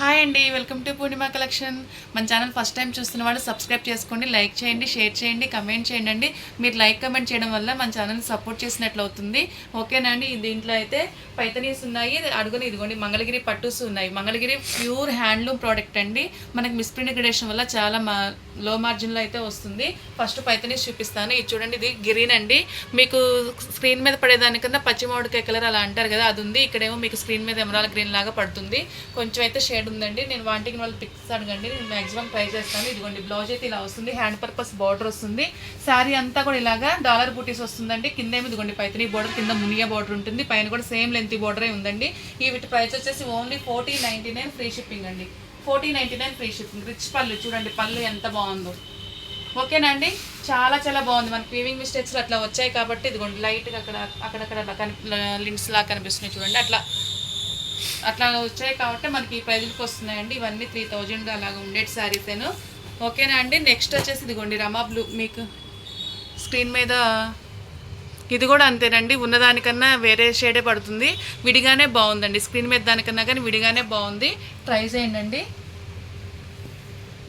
Hi అండి welcome to Purnima collection మన channel first time చూస్తున్న వాళ్ళు సబ్స్క్రైబ్ చేసుకోండి లైక్ చేయండి షేర్ చేయండి కమెంట్ చేయండి అండి. మీరు లైక్ కమెంట్ చేయడం వల్ల మన ఛానల్ సపోర్ట్ చేసినట్లు అవుతుంది. ఓకేనా అండి దీంట్లో అయితే పైతనీస్ ఉన్నాయి అడుగుని ఇదిగోండి మంగళగిరి పట్టుస్ ఉన్నాయి. మంగళగిరి ప్యూర్ హ్యాండ్లూమ్ ప్రోడక్ట్ అండి. మనకి మిస్ప్రింట్ గ్రేడేషన్ వల్ల చాలా మా లో మార్జిన్లో అయితే వస్తుంది. ఫస్ట్ పైతనీస్ చూపిస్తాను. ఇది చూడండి ఇది గ్రీన్ అండి. మీకు స్క్రీన్ మీద పడేదానికన్నా పచ్చిమామిడికాయ కలర్ అలా అంటారు కదా అది ఉంది. ఇక్కడేమో మీకు స్క్రీన్ మీద ఎమరాల గ్రీన్ లాగా పడుతుంది. కొంచెం అయితే షేడ్ ఉందండి. నేను వాటికి వాళ్ళు పిక్స్ అడగండి. నేను మాక్సిమం ట్రై చేస్తాను. ఇదిగోండి బ్లౌజ్ అయితే ఇలా వస్తుంది. హ్యాండ్ పర్పస్ బార్డర్ వస్తుంది. శారీ అంతా కూడా ఇలాగా డాలర్ బూటీస్ వస్తుందండి. కింద ఏమి ఇదిగోండి పైతని బార్డర్ కింద మునియా బార్డర్ ఉంటుంది. పైన కూడా సేమ్ లెంత్ బార్డరే ఉందండి. ఈ వీటి ప్రైస్ వచ్చేసి only forty ninety nine free shipping అండి. Forty ninety nine free shipping rich పళ్ళు చూడండి పళ్ళు ఎంత బాగుందో. ఓకేనా అండి చాలా చాలా బాగుంది. మనకి వీవింగ్ మిస్టేక్స్ అట్లా వచ్చాయి కాబట్టి ఇదిగోండి లైట్గా అక్కడ అక్కడక్కడ అట్లా లింక్స్ లాగా కనిపిస్తున్నాయి చూడండి. అట్లా అట్లా వచ్చాయి కాబట్టి మనకి ఈ ప్రైజులకు వస్తున్నాయండి. ఇవన్నీ త్రీ థౌజండ్ అలాగ ఉండేటి శారీసేను ఓకేనా అండి? నెక్స్ట్ వచ్చేసి ఇదిగోండి రమా బ్లూ మీకు స్క్రీన్ మీద ఇది కూడా అంతేనండి. ఉన్నదానికన్నా వేరే షేడే పడుతుంది. విడిగానే బాగుందండి. స్క్రీన్ మీద దానికన్నా కానీ విడిగానే బాగుంది. ట్రై చేయండి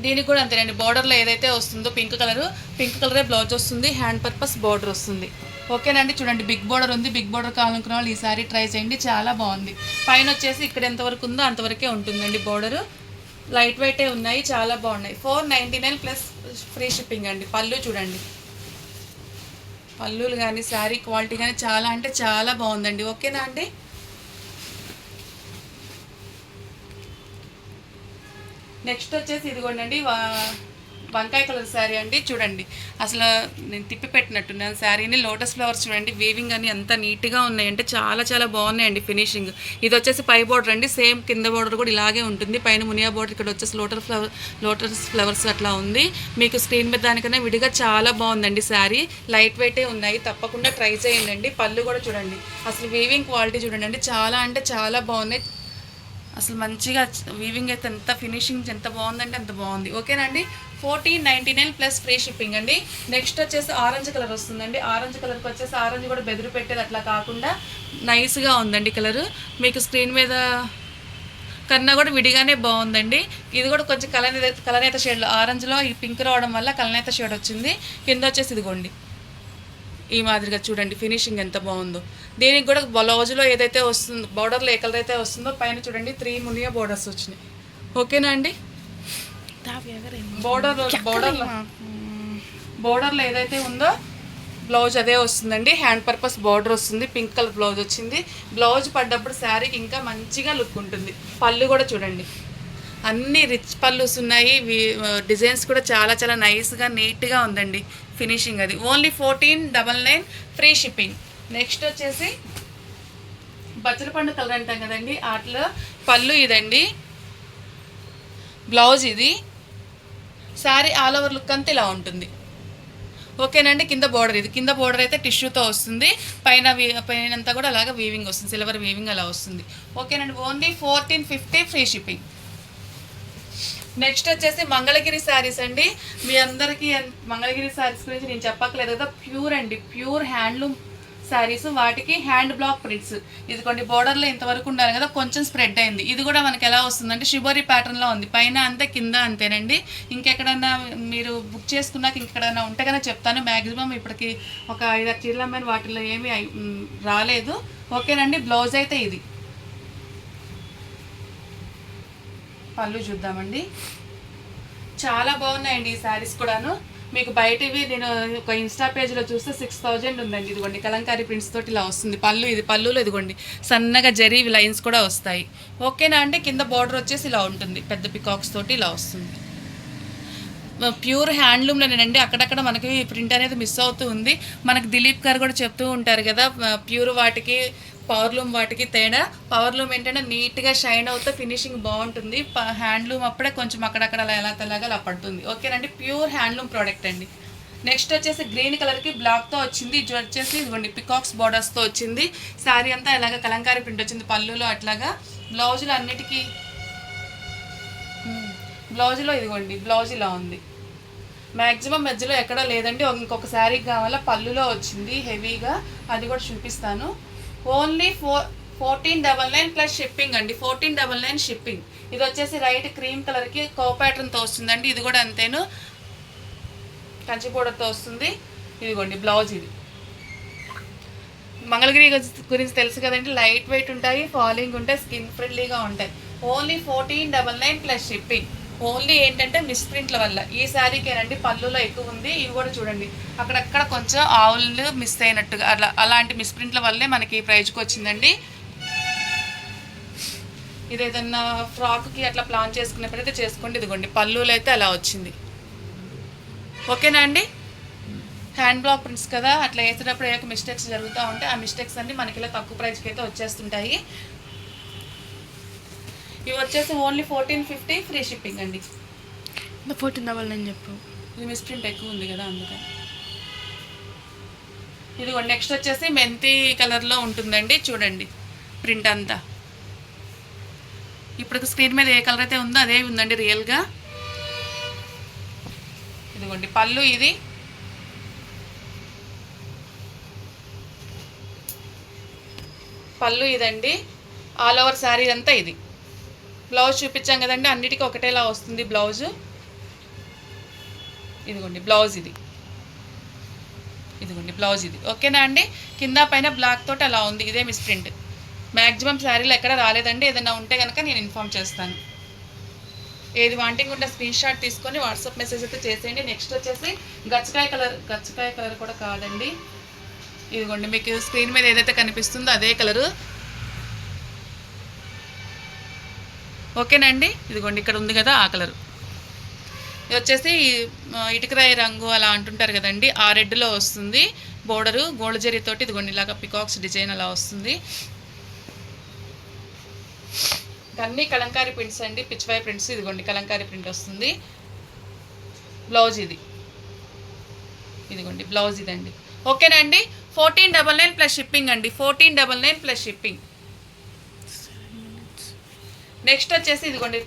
దీనికి కూడా అంతేనండి బోర్డర్లో ఏదైతే వస్తుందో పింక్ కలర్ పింక్ కలరే బ్లౌజ్ వస్తుంది. హ్యాండ్ పర్పస్ బోర్డర్ వస్తుంది. ఓకేనండి చూడండి. బిగ్ బోర్డర్ ఉంది. బిగ్ బోర్డర్ కావాలనుకున్న వాళ్ళు ఈ సారీ ట్రై చేయండి. చాలా బాగుంది. పైన వచ్చేసి ఇక్కడ ఎంతవరకు ఉందో అంతవరకే ఉంటుందండి బోర్డరు లైట్ వెయిటే ఉన్నాయి. చాలా బాగున్నాయి. Four ninety nine plus free shipping అండి. పళ్ళు చూడండి. పళ్ళులు కానీ శారీ క్వాలిటీ కానీ చాలా అంటే చాలా బాగుందండి. ఓకేనా అండి? నెక్స్ట్ వచ్చేసి ఇదిగోండి వా- వంకాయ కలర్ శారీ అండి చూడండి. అసలు నేను తిప్పి పెట్టినట్టున్నాను. శారీని లోటస్ ఫ్లవర్స్ చూడండి వీవింగ్ అని ఎంత నీట్గా ఉన్నాయంటే చాలా చాలా బాగున్నాయండి ఫినిషింగ్. ఇది వచ్చేసి పై బోర్డర్ అండి సేమ్ కింద బోర్డర్ కూడా ఇలాగే ఉంటుంది. పైన మునియా బోర్డర్ ఇక్కడ వచ్చేసి లోటర్ ఫ్లవర్ లోటస్ ఫ్లవర్స్ అట్లా ఉంది. మీకు స్క్రీన్ మీద దానికన్నా విడిగా చాలా బాగుందండి శారీ. లైట్ వెయిటే ఉన్నాయి తప్పకుండా ట్రై చేయండి పళ్ళు కూడా చూడండి అసలు వీవింగ్ క్వాలిటీ చూడండి అండి చాలా అంటే చాలా బాగున్నాయి. అసలు మంచిగా వీవింగ్ అయితే ఎంత ఫినిషింగ్ ఎంత బాగుందంటే అంత బాగుంది. ఓకేనండి fourteen ninety nine plus free shipping అండి. నెక్స్ట్ వచ్చేసి ఆరెంజ్ కలర్ వస్తుందండి. ఆరెంజ్ కలర్కి వచ్చేసి ఆరెంజ్ కూడా బెదిరి పెట్టేది అట్లా కాకుండా నైస్గా ఉందండి కలర్ మీకు స్క్రీన్ మీద కన్నా కూడా విడిగానే బాగుందండి. ఇది కూడా కొంచెం కలనేత కలనేత షేడ్లో ఆరెంజ్లో ఈ పింక్ రావడం వల్ల కలనేత షేడ్ వచ్చింది. కింద వచ్చేసి ఇదిగోండి. ఈ మాదిరిగా చూడండి ఫినిషింగ్ ఎంత బాగుందో. దీనికి కూడా బ్లౌజ్లో ఏదైతే వస్తుందో బార్డర్లో ఏ కలర్ అయితే వస్తుందో పైన చూడండి త్రీ మునియా బోర్డర్స్ వచ్చినాయి. ఓకేనా అండి? బోర్డర్ బోర్డర్లో బోర్డర్లో ఏదైతే ఉందో బ్లౌజ్ అదే వస్తుందండి. హ్యాండ్ పర్పస్ బార్డర్ వస్తుంది. పింక్ కలర్ బ్లౌజ్ వచ్చింది. బ్లౌజ్ పడ్డప్పుడు శారీకి ఇంకా మంచిగా లుక్ ఉంటుంది. పళ్ళు కూడా చూడండి. అన్ని రిచ్ పళ్ళుస్ ఉన్నాయి. వి- డిజైన్స్ కూడా చాలా చాలా నైస్గా నీట్గా ఉందండి ఫినిషింగ్ అది. Only fourteen double nine free shipping. Next వచ్చేసి బచ్చల పండు కలర్ అంటాం కదండి. వాటిలో పళ్ళు ఇదండి. బ్లౌజ్ ఇది. శారీ ఆల్ ఓవర్ లుక్ అంతా ఇలా ఉంటుంది. ఓకేనండి కింద బోర్డర్ ఇది. కింద బోర్డర్ అయితే టిష్యూతో వస్తుంది. పైన వీ- పైన అంతా కూడా అలాగే వీవింగ్ వస్తుంది. సిల్వర్ వీవింగ్ అలా వస్తుంది. ఓకేనండి only fourteen fifty free shipping. Next వచ్చేసి మంగళగిరి శారీస్ అండి. మీ అందరికీ మంగళగిరి శారీస్ గురించి నేను చెప్పక్కలేదు కదా. ప్యూర్ అండి ప్యూర్ హ్యాండ్లూమ్ శారీస్. వాటికి హ్యాండ్ బ్లాక్ ప్రింట్స్. ఇదిగోండి బోర్డర్లో ఇంతవరకు ఉండాలి కదా కొంచెం స్ప్రెడ్ అయింది. ఇది కూడా మనకి ఎలా వస్తుందంటే షిబోరీ ప్యాటర్న్లో ఉంది. పైన అంతే కింద అంతేనండి. ఇంకెక్కడన్నా మీరు బుక్ చేసుకున్నాక ఇంకెక్కడన్నా ఉంటే కన్నా చెప్తాను. మ్యాక్సిమం ఇప్పటికి ఒక ఐదారు చీరలు అమ్మాయిన వాటిలో ఏమీ రాలేదు. ఓకేనండి బ్లౌజ్ అయితే ఇది. పళ్ళు చూద్దామండి. చాలా బాగున్నాయండి ఈ శారీస్ కూడాను. మీకు బయటవి నేను ఒక ఇన్స్టా పేజ్లో చూస్తే సిక్స్ థౌజండ్ ఉందండి. ఇదిగోండి కలంకారీ ప్రింట్స్ తోటి ఇలా వస్తుంది. పళ్ళు ఇది పళ్ళులో ఇదిగోండి సన్నగా జరీ లైన్స్ కూడా వస్తాయి. ఓకేనా అంటే కింద బార్డర్ వచ్చేసి ఇలా ఉంటుంది. పెద్ద పికాక్స్ తోటి ఇలా వస్తుంది. ప్యూర్ హ్యాండ్లూమ్లోనేనండి అక్కడక్కడ మనకి ప్రింట్ అనేది మిస్ అవుతూ ఉంది. మనకి దిలీప్ గారు కూడా చెప్తూ ఉంటారు కదా ప్యూర్ వాటికి పవర్లూమ్ వాటికి తేడా. పవర్లూమ్ ఏంటంటే నీట్గా షైన్ అవుతే ఫినిషింగ్ బాగుంటుంది. ప- హ్యాండ్లూమ్ అప్పుడే కొంచెం అక్కడక్కడ అలా ఎలా తెల్లగా అలా పడుతుంది. ఓకేనండి? ప్యూర్ హ్యాండ్లూమ్ ప్రోడక్ట్ అండి. నెక్స్ట్ వచ్చేసి గ్రీన్ కలర్కి బ్లాక్తో వచ్చింది. ఇది వచ్చేసి ఇదిగోండి పికాక్స్ బార్డర్స్తో వచ్చింది. శారీ అంతా ఇలాగ కలంకారీ ప్రింట్ వచ్చింది. పళ్ళులో అట్లాగా. బ్లౌజులు అన్నిటికీ బ్లౌజ్లో ఇదిగోండి బ్లౌజ్ ఇలా ఉంది. మ్యాక్సిమం మధ్యలో ఎక్కడా లేదండి. ఇంకొక శారీ కావాలా పళ్ళులో వచ్చింది హెవీగా. అది కూడా చూపిస్తాను. Only four fourteen double nine plus shipping అండి. Fourteen double nine shipping. ఇది వచ్చేసి రైట్ క్రీమ్ కలర్కి కో ప్యాటర్న్తో వస్తుందండి. ఇది కూడా అంతేను. కంచి బోర్డర్తో వస్తుంది. ఇదిగోండి బ్లౌజ్ ఇది. మంగళగిరి గురించి తెలుసు కదండి. లైట్ వెయిట్ ఉంటాయి ఫాలింగ్ ఉంటాయి స్కిన్ ఫ్రెండ్లీగా ఉంటాయి. Only fourteen double nine plus shipping. Only ఏంటంటే మిస్ప్రింట్ల వల్ల. ఈ శారీకేనండి పళ్ళులో ఎక్కువ ఉంది ఇవి కూడా చూడండి. అక్కడక్కడ కొంచెం ఆవులు మిస్ అయినట్టుగా అలా అలాంటి మిస్ప్రింట్ల వల్లే మనకి ఈ ప్రైజ్కి వచ్చిందండి. ఇది ఏదన్నా ఫ్రాక్కి అట్లా ప్లాన్ చేసుకునేప్పుడైతే చేసుకోండి ఇదిగోండి. పళ్ళులో అయితే అలా వచ్చింది. ఓకేనా అండి? హ్యాండ్ బ్లాక్ ప్రింట్స్ కదా అట్లా వేసేటప్పుడు ఏ మిస్టేక్స్ జరుగుతూ ఉంటే ఆ మిస్టేక్స్ అన్ని మనకి ఇలా తక్కువ ప్రైస్కి అయితే వచ్చేస్తుంటాయి. ఇవి వచ్చేసి only fourteen fifty free shipping అండి. ఫోర్టీన్ డబల్ నైన్ చెప్పు. ఇది మిస్ ప్రింట్ ఎక్కువ ఉంది కదా అందుకని ఇది నెక్స్ట్ వచ్చేసి మెంతి కలర్లో ఉంటుందండి. చూడండి ప్రింట్ అంతా. ఇప్పుడు స్క్రీన్ మీద ఏ కలర్ అయితే ఉందో అదే ఉందండి రియల్గా. ఇదిగోండి పళ్ళు ఇది. పళ్ళు ఇదండి. ఆల్ ఓవర్ శారీ అంతా ఇది. బ్లౌజ్ చూపించాం కదండి అన్నిటికీ ఒకటేలా వస్తుంది బ్లౌజు. ఇదిగోండి బ్లౌజ్ ఇది. ఇదిగోండి బ్లౌజ్ ఇది. ఓకేనా అండి? కింద పైన బ్లాక్ తోటి అలా ఉంది ఇదే మిస్ ప్రింట్. మ్యాక్సిమం శారీలు ఎక్కడ రాలేదండి ఏదైనా ఉంటే కనుక నేను ఇన్ఫామ్ చేస్తాను. ఏది వాంటింగ్ ఉంటే స్క్రీన్ షాట్ తీసుకొని వాట్సాప్ మెసేజ్ అయితే చేసేయండి. నెక్స్ట్ వచ్చేసి గచ్చకాయ కలర్ గచ్చకాయ కలర్ కూడా కాదండి. ఇదిగోండి మీకు స్క్రీన్ మీద ఏదైతే కనిపిస్తుందో అదే కలరు. ఓకేనండి? ఇదిగోండి ఇక్కడ ఉంది కదా ఆ ఇది వచ్చేసి ఇటుకరాయి రంగు అలా అంటుంటారు కదండి ఆ రెడ్లో వస్తుంది. బోర్డరు గోల్డ్ తోటి ఇదిగోండి ఇలాగ పికాక్స్ డిజైన్ అలా వస్తుంది. అన్ని కలంకారీ ప్రింట్స్ అండి పిచ్చివాయి ప్రింట్స్ ఇదిగోండి కలంకారీ ప్రింట్ వస్తుంది. బ్లౌజ్ ఇది. ఇదిగోండి బ్లౌజ్ ఇదండి. ఓకేనండి? అండి fourteen double nine plus shipping అండి fourteen double nine plus shipping. Next వచ్చేసి ఇదిగోండి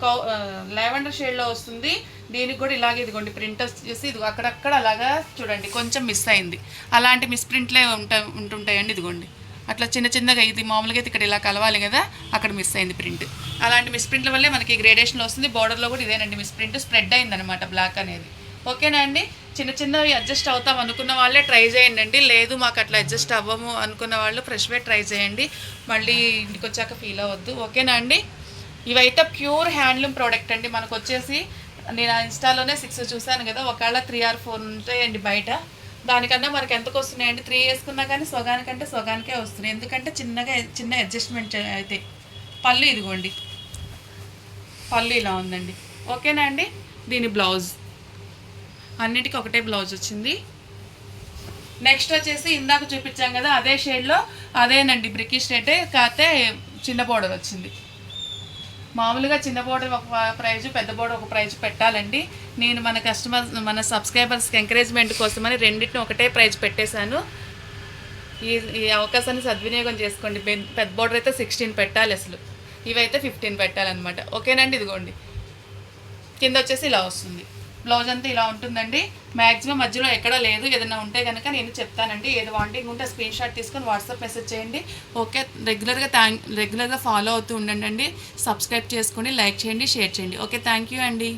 లెవెండర్ షేడ్లో వస్తుంది. దీనికి కూడా ఇలాగే ఇదిగోండి ప్రింట్ వచ్చేసి ఇది అక్కడక్కడ అలాగా చూడండి కొంచెం మిస్ అయింది. అలాంటి మిస్ ప్రింట్లే ఉంటా ఉంటుంటాయండి ఇదిగోండి. అట్లా చిన్న చిన్నగా ఇది మామూలుగా అయితే ఇక్కడ ఇలా కలవాలి కదా అక్కడ మిస్ అయింది ప్రింట్ అలాంటి మిస్ ప్రింట్ల వల్లే మనకి గ్రేడేషన్లో వస్తుంది. బార్డర్లో కూడా ఇదేనండి మిస్ ప్రింట్ స్ప్రెడ్ అయిందనమాట బ్లాక్ అనేది. ఓకేనా అండి? చిన్న చిన్నవి అడ్జస్ట్ అవుతాం అనుకున్న వాళ్ళే ట్రై చేయండి అండి లేదు మాకు అట్లా అడ్జస్ట్ అవ్వము అనుకున్న వాళ్ళు ఫ్రెష్వే ట్రై చేయండి. మళ్ళీ ఇంటికి వచ్చాక ఫీల్ అవ్వద్దు. ఓకేనా అండి? ఇవైతే ప్యూర్ హ్యాండ్లూమ్ ప్రోడక్ట్ అండి. మనకు వచ్చేసి నేను ఇన్స్టాలోనే సిక్స్ చూశాను కదా ఒకవేళ త్రీ ఆర్ ఫోర్ ఉంటాయండి బయట. దానికన్నా మనకి ఎంతకు వస్తున్నాయండి త్రీ వేసుకున్నా కానీ సొగానికంటే సొగానికే వస్తున్నాయి. ఎందుకంటే చిన్నగా చిన్న అడ్జస్ట్మెంట్ అయితే. పళ్ళు ఇదిగోండి. పళ్ళు ఇలా ఉందండి. ఓకేనా అండి? దీని బ్లౌజ్ అన్నిటికీ ఒకటే బ్లౌజ్ వచ్చింది. నెక్స్ట్ వచ్చేసి ఇందాక చూపించాం కదా అదే షేడ్లో అదేనండి బ్రికిష్ షేడే కాకపోతే చిన్న బోర్డర్ వచ్చింది. మామూలుగా చిన్న బోర్డర్ ఒక ప్రైజ్ పెద్ద బోర్డర్ ఒక ప్రైజ్ పెట్టాలండి. నేను మన కస్టమర్స్ మన సబ్స్క్రైబర్స్కి ఎంకరేజ్మెంట్ కోసమని రెండింటిని ఒకటే ప్రైజ్ పెట్టేశాను. ఈ ఈ అవకాశాన్ని సద్వినియోగం చేసుకోండి. పెద్ద బోర్డర్ అయితే సిక్స్టీన్ పెట్టాలి అసలు. ఇవైతే ఫిఫ్టీన్ పెట్టాలన్నమాట. ఓకేనండి ఇదిగోండి. కింద వచ్చేసి ఇలా వస్తుంది. బ్లౌజ్ అంతా ఇలా ఉంటుందండి. మ్యాక్సిమం మధ్యలో ఎక్కడ లేదు. ఏదైనా ఉంటే కనుక నేను చెప్తానండి. ఏది వాంటింగ్ ఉంటే స్క్రీన్ షాట్ తీసుకొని వాట్సాప్ మెసేజ్ చేయండి. ఓకే రెగ్యులర్గా థ్యాంక్ రెగ్యులర్గా ఫాలో అవుతూ ఉండండి సబ్స్క్రైబ్ చేసుకోండి లైక్ చేయండి షేర్ చేయండి. ఓకే థ్యాంక్ యూ అండి.